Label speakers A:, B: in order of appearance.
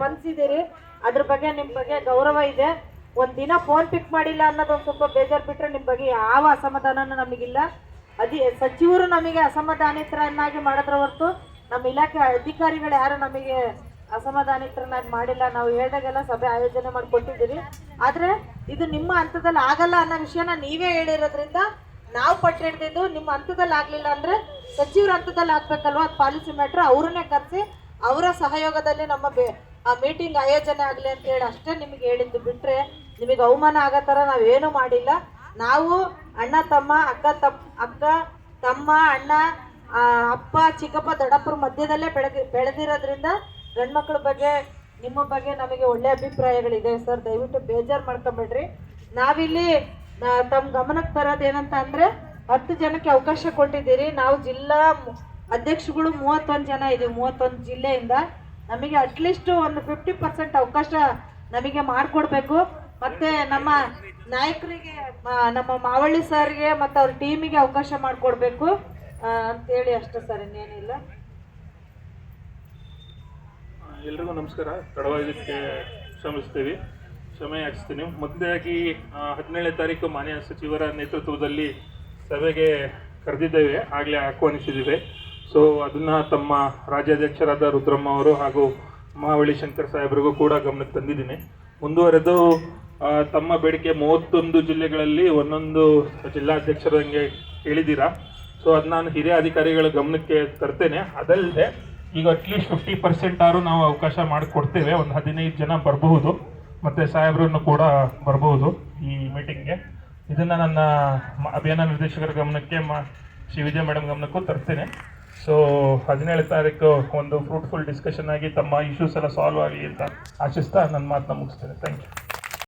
A: ಸ್ಪಂದಿಸಿದ್ದೀರಿ ಅದ್ರ ಬಗ್ಗೆ ನಿಮ್ಮ ಬಗ್ಗೆ ಗೌರವ ಇದೆ. ಒಂದು ದಿನ ಫೋನ್ ಪಿಕ್ ಮಾಡಿಲ್ಲ ಅನ್ನೋದು ಒಂದು ಸ್ವಲ್ಪ ಬೇಜಾರು ಬಿಟ್ರೆ ನಿಮ್ಮ ಬಗ್ಗೆ ಯಾವ ಅಸಮಾಧಾನನೂ ನಮಗಿಲ್ಲ. ಅದಿ ಸಚಿವರು ನಮಗೆ ಅಸಮಾಧಾನಿತರನ್ನಾಗಿ ಮಾಡಿದ್ರ ಹೊರತು ನಮ್ಮ ಇಲಾಖೆ ಅಧಿಕಾರಿಗಳು ಯಾರು ನಮಗೆ ಅಸಮಾಧಾನಿತರನ್ನಾಗಿ ಮಾಡಿಲ್ಲ. ನಾವು ಹೇಳಿದಾಗೆಲ್ಲ ಸಭೆ ಆಯೋಜನೆ ಮಾಡಿಕೊಟ್ಟಿದ್ದೀರಿ. ಆದರೆ ಇದು ನಿಮ್ಮ ಹಂತದಲ್ಲಿ ಆಗಲ್ಲ ಅನ್ನೋ ವಿಷಯನ ನೀವೇ ಹೇಳಿರೋದ್ರಿಂದ ನಾವು ಪಟ್ಟು ಹಿಡ್ದಿದ್ದು ನಿಮ್ಮ ಹಂತದಲ್ಲಿ ಆಗಲಿಲ್ಲ ಅಂದರೆ ಸಚಿವರ ಹಂತದಲ್ಲಿ ಆಗಬೇಕಲ್ವ? ಪಾಲಿಸಿ ಮ್ಯಾಟ್ರ್ ಅವ್ರನ್ನೇ ಕರೆಸಿ ಅವರ ಸಹಯೋಗದಲ್ಲಿ ನಮ್ಮ ಬೇ ಆ ಮೀಟಿಂಗ್ ಆಯೋಜನೆ ಆಗಲಿ ಅಂತ ಹೇಳಿ ಅಷ್ಟೇ ನಿಮಗೆ ಹೇಳಿದ್ದು ಬಿಟ್ಟರೆ ನಿಮಗೆ ಅವಮಾನ ಆಗೋ ಥರ ನಾವೇನು ಮಾಡಿಲ್ಲ. ನಾವು ಅಣ್ಣ, ತಮ್ಮ, ಅಕ್ಕ ತಮ್ಮ ಅಕ್ಕ, ತಮ್ಮ, ಅಣ್ಣ ಅಪ್ಪ, ಚಿಕ್ಕಪ್ಪ, ದೊಡ್ಡಪ್ಪರ ಮಧ್ಯದಲ್ಲೇ ಬೆಳೆದಿ ಬೆಳೆದಿರೋದ್ರಿಂದ ಗಂಡ್ಮಕ್ಳ ಬಗ್ಗೆ, ನಿಮ್ಮ ಬಗ್ಗೆ ನಮಗೆ ಒಳ್ಳೆ ಅಭಿಪ್ರಾಯಗಳಿದೆ ಸರ್. ದಯವಿಟ್ಟು ಬೇಜಾರು ಮಾಡ್ಕೊಬೇಡ್ರಿ. ನಾವಿಲ್ಲಿ ತಮ್ಮ ಗಮನಕ್ಕೆ ತರೋದು ಏನಂತ ಅಂದರೆ ಹತ್ತು ಜನಕ್ಕೆ ಅವಕಾಶ ಕೊಟ್ಟಿದ್ದೀರಿ. ನಾವು ಜಿಲ್ಲಾ ಅಧ್ಯಕ್ಷಗಳು ಮೂವತ್ತೊಂದು ಜನ ಇದ್ದೀವಿ ಮೂವತ್ತೊಂದು ಜಿಲ್ಲೆಯಿಂದ. ನಮಗೆ ಅಟ್ಲೀಸ್ಟ್ ಒಂದು ಫಿಫ್ಟಿ ಪರ್ಸೆಂಟ್ ಅವಕಾಶ ನಮಗೆ ಮಾಡಿಕೊಡ್ಬೇಕು. ಮತ್ತೆ ನಮ್ಮ ನಾಯಕರಿಗೆ ನಮ್ಮ ಮಾವಳ್ಳಿ ಸರ್ಗೆ ಮತ್ತು ಅವ್ರ ಟೀಮಿಗೆ ಅವಕಾಶ ಮಾಡಿಕೊಡ್ಬೇಕು. ಅಂತೇಳಿ ಅಷ್ಟೇ ಸರ್, ಇನ್ನೇನಿಲ್ಲ.
B: ಎಲ್ರಿಗೂ ನಮಸ್ಕಾರ. ತಡವಾಗಿದ್ದಕ್ಕೆ ಕ್ಷಮಿಸ್ತೀವಿ. ಕ್ಷಮೆ ಯಾಚಿಸ್ತೀನಿ. ಮೊದಲಾಗಿ ಹದಿನೇಳನೇ ತಾರೀಕು ಮಾನ್ಯ ಸಚಿವರ ನೇತೃತ್ವದಲ್ಲಿ ಸಭೆಗೆ ಕರೆದಿದ್ದೇವೆ. ಆಗಲೇ ಆಹ್ವಾನಿಸಿದ್ದೇವೆ. ಸೊ ಅದನ್ನು ತಮ್ಮ ರಾಜ್ಯಾಧ್ಯಕ್ಷರಾದ ರುದ್ರಮ್ಮ ಅವರು ಹಾಗೂ ಮಾವಳಿ ಶಂಕರ್ ಸಾಹೇಬ್ರಿಗೂ ಕೂಡ ಗಮನಕ್ಕೆ ತಂದಿದ್ದೀನಿ. ಮುಂದುವರೆದು ತಮ್ಮ ಬೇಡಿಕೆ ಮೂವತ್ತೊಂದು ಜಿಲ್ಲೆಗಳಲ್ಲಿ ಒಂದೊಂದು ಜಿಲ್ಲಾಧ್ಯಕ್ಷರಂಗೆ ಕೇಳಿದ್ದೀರಾ? ಸೊ ಅದು ನಾನು ಹಿರಿಯ ಅಧಿಕಾರಿಗಳ ಗಮನಕ್ಕೆ ತರ್ತೇನೆ. ಅದಲ್ಲದೆ, ಈಗ ಅಟ್ಲೀಸ್ಟ್ ಫಿಫ್ಟಿ ಪರ್ಸೆಂಟ್ ಆರು ನಾವು ಅವಕಾಶ ಮಾಡಿಕೊಡ್ತೇವೆ. ಒಂದು ಹದಿನೈದು ಜನ ಬರಬಹುದು. ಮತ್ತು ಸಾಹೇಬ್ರನ್ನು ಕೂಡ ಬರಬಹುದು ಈ ಮೀಟಿಂಗ್ಗೆ ಇದನ್ನು ನನ್ನ ಅಭಿಯಾನ ನಿರ್ದೇಶಕರ ಗಮನಕ್ಕೆ ಮಾ ಶ್ರೀ ವಿಜಯ ಮೇಡಮ್ ಗಮನಕ್ಕೂ ತರ್ತೇನೆ. ಸೊ ಹದಿನೇಳು ತಾರೀಕು ಒಂದು ಫ್ರೂಟ್ಫುಲ್ ಡಿಸ್ಕಷನ್ ಆಗಿ ತಮ್ಮ ಇಶ್ಯೂಸ್ ಎಲ್ಲ ಸಾಲ್ವ್ ಆಗಲಿ ಅಂತ ಆಶಿಸ್ತಾ ನನ್ನ ಮಾತನ್ನ ಮುಗಿಸ್ತೇನೆ. Thank you